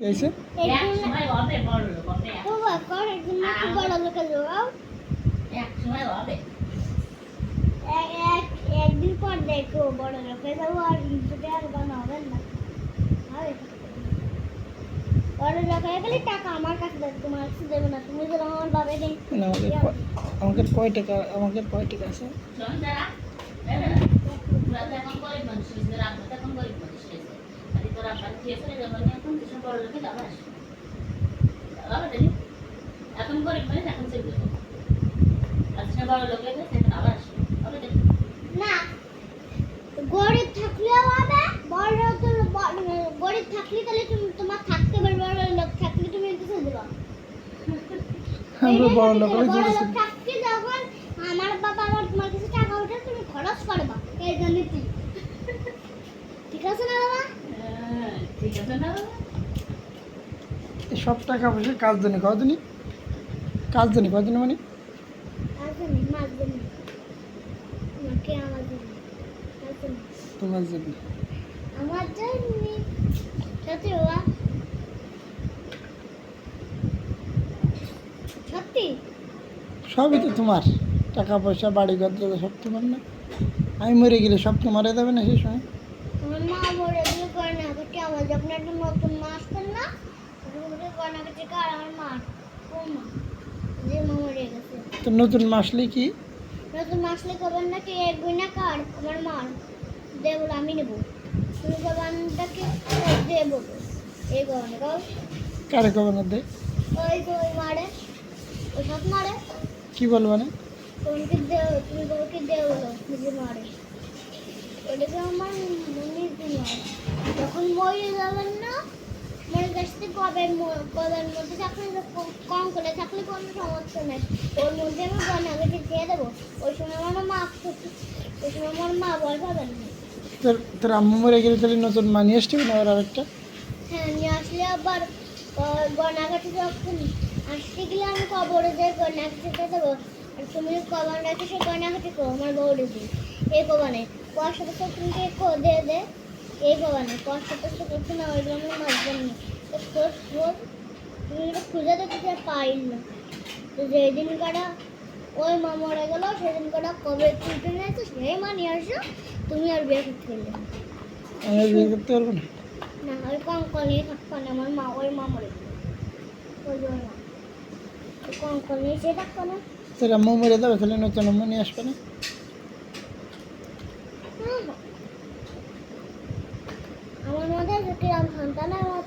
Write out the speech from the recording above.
এসে? এক বড় লোক এক- একদিন পর দেখো বড় লোকে যাব আর বানাবেন না বড় লোক হয়ে গেলে টাকা আমার কাছে দেবে তোমার কাছে দেবে না তুমি যদি আমার বাবা নেই আমাদের ক- আমাদের কয় টাকা আমাদের কয় টাকা আছে? এখন গরিব মানুষ এখন গরিব মানুষ তোরা বাড়ি দিয়ে চলে যাব এখন কিছু বড় লোকে যাব আসব বাবা এখন গরিব মানুষ এখন চলে যাব আজকে বড় লোক গেছে এখন আবার আসব না। গরিব থাকলেও হবে বড় তো গরিব থাকলে তাহলে তুমি তোমার থাকতে পারবে বড় লোক থাকলে তুমি কিছু দেবা আমরা বড় লোক বড় লোক থাকতে যখন আমার বাবা আমার তোমার কাছে টাকা ওঠে তুমি খরচ করবা এই জন্য ঠিক আছে না বাবা হ্যাঁ, ঠিক আছে না বাবা? এই সব টাকা পয়সা কাজ জানি কদিনই কাজ জানি কদিন মানে। তোমার জন্য। আমার জন্য। সত্যি বাবা। সত্যি? সবই তো তোমার। টাকা পয়সা বাড়ি ঘর সব তোমার না। আমি মরে গেলে সব তোমারে দেবে না সেই সময়? আমার মা মরে এগুলো করে না করতে আমার যখন একটা নতুন মা আসতেন না? ওকে গয়না আর আমার মা ও মা যে মা মরে গেছে। তো নতুন মাসলে কি? নতুন মা আসলে কবেন নাকি এক গুইনা কার? আমার মার। দেবো আমি নেব। তুমি কবানটাকে দেবো এই গয়না কাউ কারে কবে না দে? ওই তো ওই মারে ওই সব মারে। কি বলব না তোমাকে দেও তুমি তোমাকে দেও বলো নিজে মারে ওটাকে আমার মনে তোমার যখন মরে যাবেন না গেছে কবের ম- কবের মধ্যে থাকলে কম করে থাকলে কোনো সমস্যা নেই। ওর মধ্যে আমি গয়নাগাটি দিয়ে দেবো? ওই সময় আমার মা খুশি ওই সময় আমার মা ভয় পাবেন না। তোর তোর আম্মু মরে গেলে তাহলে নতুন মানি আসতে না আর আরেকটা? হ্যাঁ নিয়ে আসলে আবার গয়নাগাটি যখন আসতে গেলে আমি কবরে যে গয়নাগাটি দিয়ে দেবো। আর তুমি কবর রেখে সে গয়নাগাটি করো আমার বউরে দিই এই কবানে পয়সা পয়সা তুমি কো দে দে। এই কবানে পয়সা পয়সা করতে না ওইগুলো আমি মারবেন তো খোঁজ খোঁজ খুঁজে দেখতে পাইল না তো যেদিন কাটা ওই মা মরে গেল সেদিন কাটা কবে ছুটে নিয়েছে সেই মা নিয়ে আসো তুমি আর বিয়ে করতে গেলে আমি বিয়ে করতে পারব না না ওই কঙ্কল নিয়ে থাকতো না আমার মা ওই মা মরে গেল ওই ওই নিয়ে সে থাকতো না তোর আম্মু মরে যাবে তাহলে নতুন আম্মু নিয়ে আসবে না। আমার মধ্যে কিরম সন্তান হয়